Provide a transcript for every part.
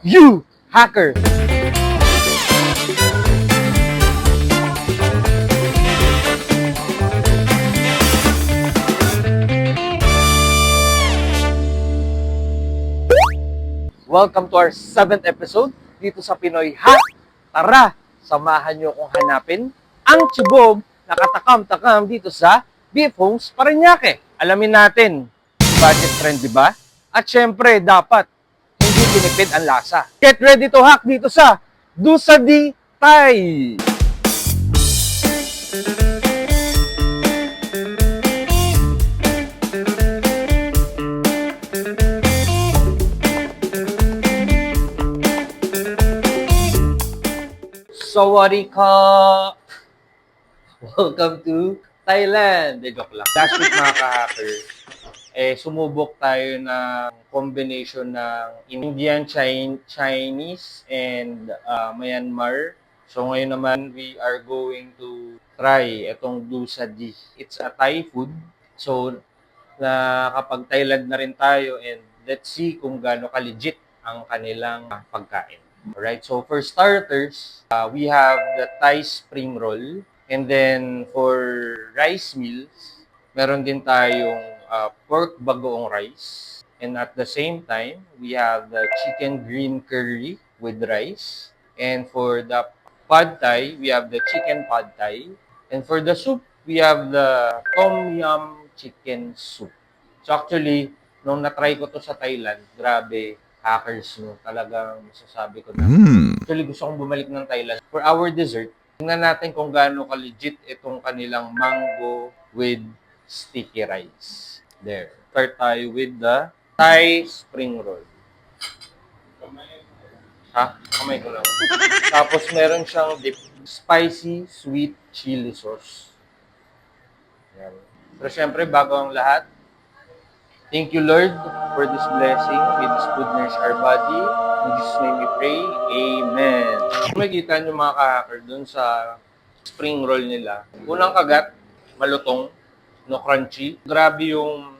You Hacker! Welcome to our seventh episode dito sa Pinoy Hack. Tara, samahan nyo akong hanapin ang tsibog na katakam-takam dito sa Beef Homes Parañaque. Alamin natin, budget trend, di ba? At syempre, dapat tinipid ang lasa. Get ready to hack dito sa Dusa di Tay! Sawadee ka! Welcome to Thailand! De, joke lang. Last week mga ka-hacker, eh, sumubok tayo ng combination ng Indian, Chin- Chinese, and uh, Myanmar. So ngayon naman, we are going to try itong Dusa Di. It's a Thai food. So, na kapag Thailand na rin tayo and let's see kung gaano ka-legit ang kanilang pagkain. Alright, so for starters, uh, we have the Thai spring roll. And then for rice meals, meron din tayong uh, pork bagoong rice. And at the same time, we have the chicken green curry with rice. And for the pad thai, we have the chicken pad thai. And for the soup, we have the tom yum chicken soup. So actually, nung na-try ko to sa Thailand, grabe, hackers no. Talagang masasabi ko na. Actually, gusto kong bumalik ng Thailand. For our dessert, tingnan natin kung gaano ka-legit itong kanilang mango with sticky rice. There. Start tayo with the Thai spring roll. Ha? Kamay ko lang. Tapos meron siyang dip. Spicy sweet chili sauce. Yan. Pero syempre, bago ang lahat, Thank you, Lord, for this blessing. May this food nourish our body. In Jesus' name we pray. Amen. Makikita nyo mga ka-hacker dun sa spring roll nila. Unang kagat, malutong, no crunchy. Grabe yung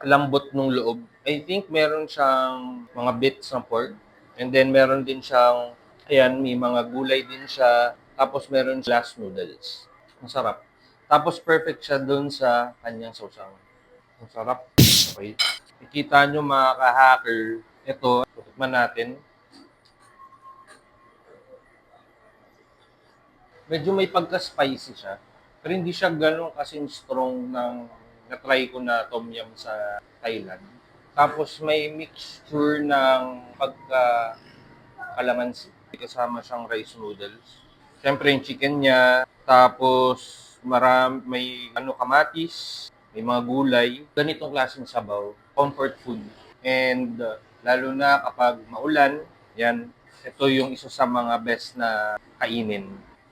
lambot ng loob. I think meron siyang mga bits ng pork. And then meron din siyang, ayan, may mga gulay din siya. Tapos meron glass noodles. Masarap. Tapos perfect siya dun sa kanyang sausawan. Ang sarap. Okay. Ikita nyo mga ka-hacker, ito, tikman natin. Medyo may pagka-spicy siya. Pero hindi siya ganun kasing strong ng na-try ko na tom yum sa Thailand. Tapos may mixture ng pagka kalamansi. Kasama siyang rice noodles. Siyempre yung chicken niya. Tapos maram, may ano kamatis, may mga gulay. Ganitong klaseng sabaw, comfort food. And uh, lalo na kapag maulan, yan, ito yung isa sa mga best na kainin.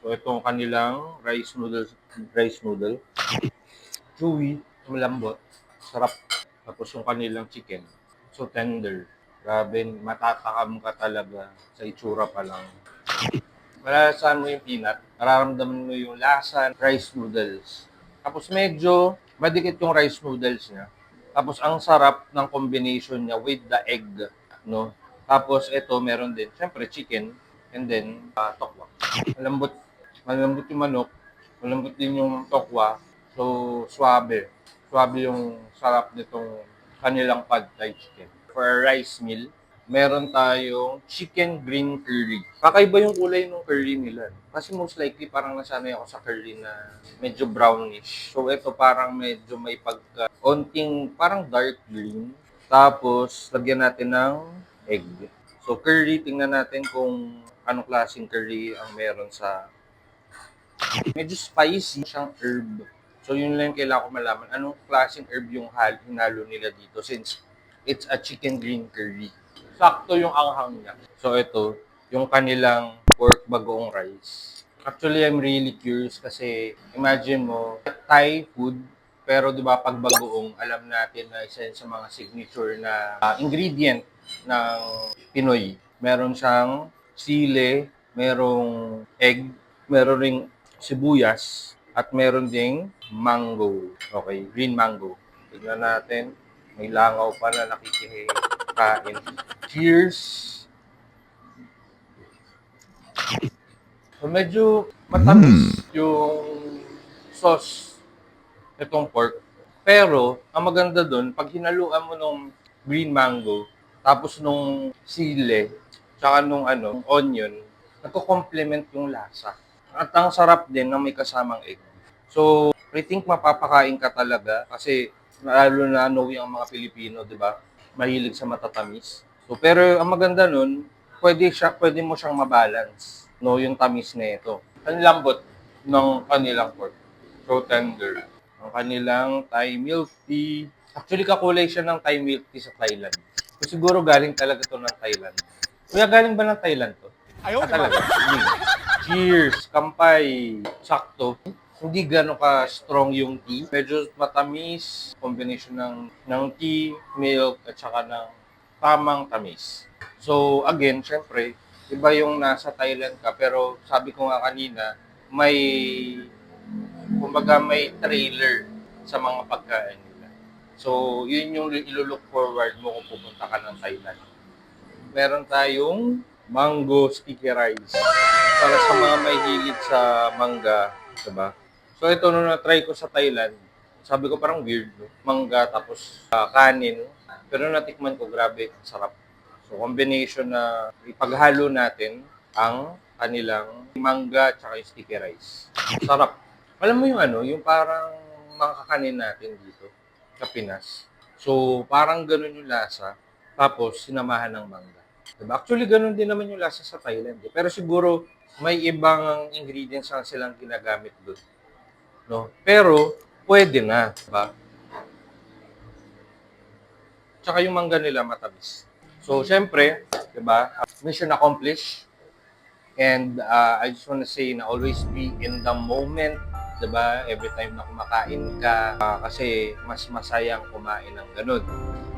So itong kanilang rice noodles, rice noodle. Chewy, malambot, sarap. Tapos yung kanilang chicken, so tender. Grabe, matatakam ka talaga sa itsura pa lang. Malalasahan mo yung peanut, mararamdaman mo yung lasa, rice noodles. Tapos medyo madikit yung rice noodles niya. Tapos ang sarap ng combination niya with the egg, no? Tapos ito meron din, syempre chicken and then uh, tokwa. Malambot, malambot yung manok, malambot din yung tokwa. So suabe. Suabe yung sarap nitong kanilang pad thai chicken. For rice meal, meron tayong chicken green curry. Kakaiba yung kulay ng curry nila. Kasi most likely parang nasanay ako sa curry na medyo brownish. So ito parang medyo may pagka onting parang dark green. Tapos lagyan natin ng egg. So curry, tingnan natin kung anong klaseng curry ang meron sa medyo spicy siyang herb. So yun lang kailangan ko malaman. Anong klaseng herb yung hal- hinalo nila dito since it's a chicken green curry. Sakto yung anghang niya. So ito, yung kanilang pork bagoong rice. Actually, I'm really curious kasi imagine mo, Thai food, pero di ba pag bagoong, alam natin na isa sa mga signature na ah, ingredient ng Pinoy. Meron siyang sile, merong egg, meron ring sibuyas, at meron ding mango. Okay, green mango. Tignan natin. May langaw pa na nakikikain. Cheers! So, medyo matamis yung sauce itong pork. Pero, ang maganda dun, pag hinaluan mo nung green mango, tapos nung sile, tsaka nung ano, onion, nagko-complement yung lasa. At ang sarap din na may kasamang egg. So, I think mapapakain ka talaga kasi lalo na knowing ang mga Pilipino, di ba? Mahilig sa matatamis. So, pero ang maganda nun, pwede, siya, pwede mo siyang mabalance, no, yung tamis na ito. Ang lambot ng kanilang pork. So tender. Ang kanilang Thai milk tea. Actually, kakulay siya ng Thai milk tea sa Thailand. So, siguro galing talaga to ng Thailand. Kuya, galing ba ng Thailand to? Ayaw, Ah, talaga? Cheers! Kampay! Sakto. Hindi gano'n ka-strong yung tea. Medyo matamis. Combination ng, ng tea, milk, at saka ng tamang tamis. So, again, syempre, iba yung nasa Thailand ka. Pero sabi ko nga kanina, may, kumbaga may trailer sa mga pagkain nila. So, yun yung ilulook forward mo kung pupunta ka ng Thailand. Meron tayong mango sticky rice. Para sa mga may hilig sa mangga, diba? So, ito nung na-try ko sa Thailand, sabi ko parang weird, no? Mangga tapos ah, kanin. Pero natikman ko, grabe, sarap. So, combination na ipaghalo natin ang kanilang mangga at sticky rice. Sarap. Alam mo yung ano, yung parang mga kakanin natin dito sa Pinas. So, parang ganun yung lasa. Tapos, sinamahan ng mangga. Diba? Actually, ganun din naman yung lasa sa Thailand. Eh. Pero siguro, may ibang ingredients lang silang ginagamit doon. No? Pero, pwede na. Diba? Tsaka yung mangga nila matamis. So, syempre, diba? Mission accomplished. And uh, I just want to say na always be in the moment, 'di ba? Every time na kumakain ka uh, kasi mas masayang kumain ng ganun.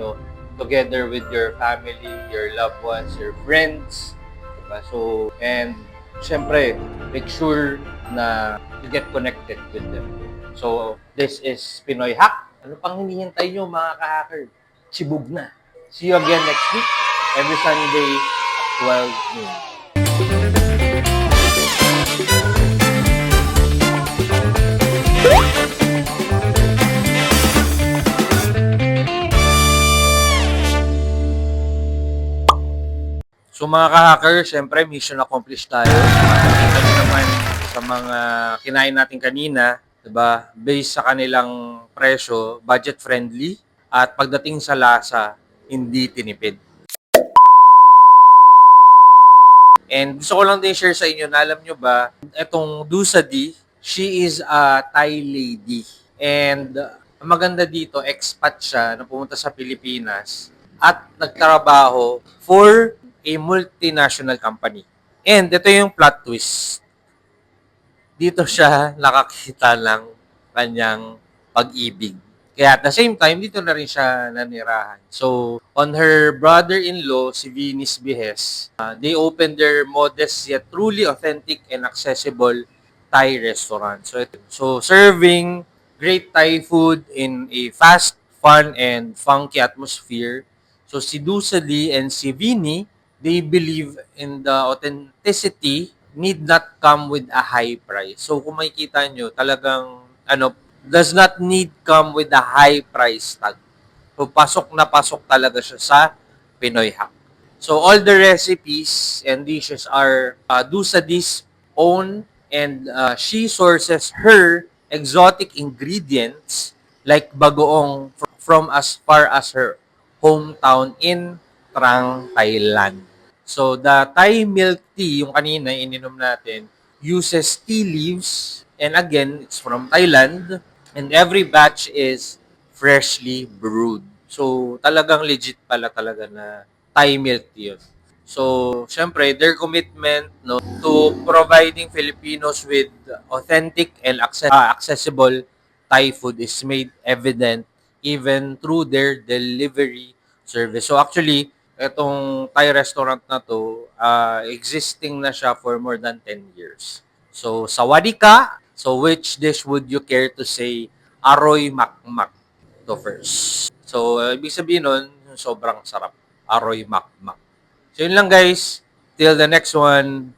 No? Together with your family, your loved ones, your friends, 'di ba? So, and syempre, make sure na you get connected with them. So, this is Pinoy Hack. Ano pang hinihintay nyo mga ka-hacker? Sibog na. See you again next week, every Sunday at 12 noon. Mga ka-hacker, syempre mission accomplished tayo. Nakita niyo naman sa mga kinain natin kanina, 'di ba? Based sa kanilang presyo, budget friendly at pagdating sa lasa, hindi tinipid. And gusto ko lang din share sa inyo na alam nyo ba, etong Dusa D, she is a Thai lady. And ang maganda dito, expat siya na pumunta sa Pilipinas at nagtrabaho for a multinational company. And ito yung plot twist. Dito siya nakakita ng kanyang pag-ibig. Kaya at the same time, dito na rin siya nanirahan. So, on her brother-in-law, si Venus Bihes, uh, they opened their modest yet truly authentic and accessible Thai restaurant. So, ito- so serving great Thai food in a fast, fun, and funky atmosphere. So, si Dusa Lee and si Vini, they believe in the authenticity need not come with a high price. So, kung makikita nyo, talagang, ano, does not need come with a high price tag. So, pasok na pasok talaga siya sa Pinoy Hack. So, all the recipes and dishes are uh, Dusadis own and uh, she sources her exotic ingredients like bagoong fr- from as far as her hometown in Trang, Thailand. So, the Thai milk tea, yung kanina ininom natin, uses tea leaves. And again, it's from Thailand. And every batch is freshly brewed. So, talagang legit pala talaga na Thai milk tea yun. So, syempre, their commitment no, to providing Filipinos with authentic and access- ah, accessible Thai food is made evident even through their delivery service. So, actually, itong Thai restaurant na to, ah, existing na siya for more than 10 years. So, sawadi ka. So, which dish would you care to say aroy makmak to first? So, uh, ibig sabihin nun, sobrang sarap. Aroy makmak. So, yun lang guys. Till the next one.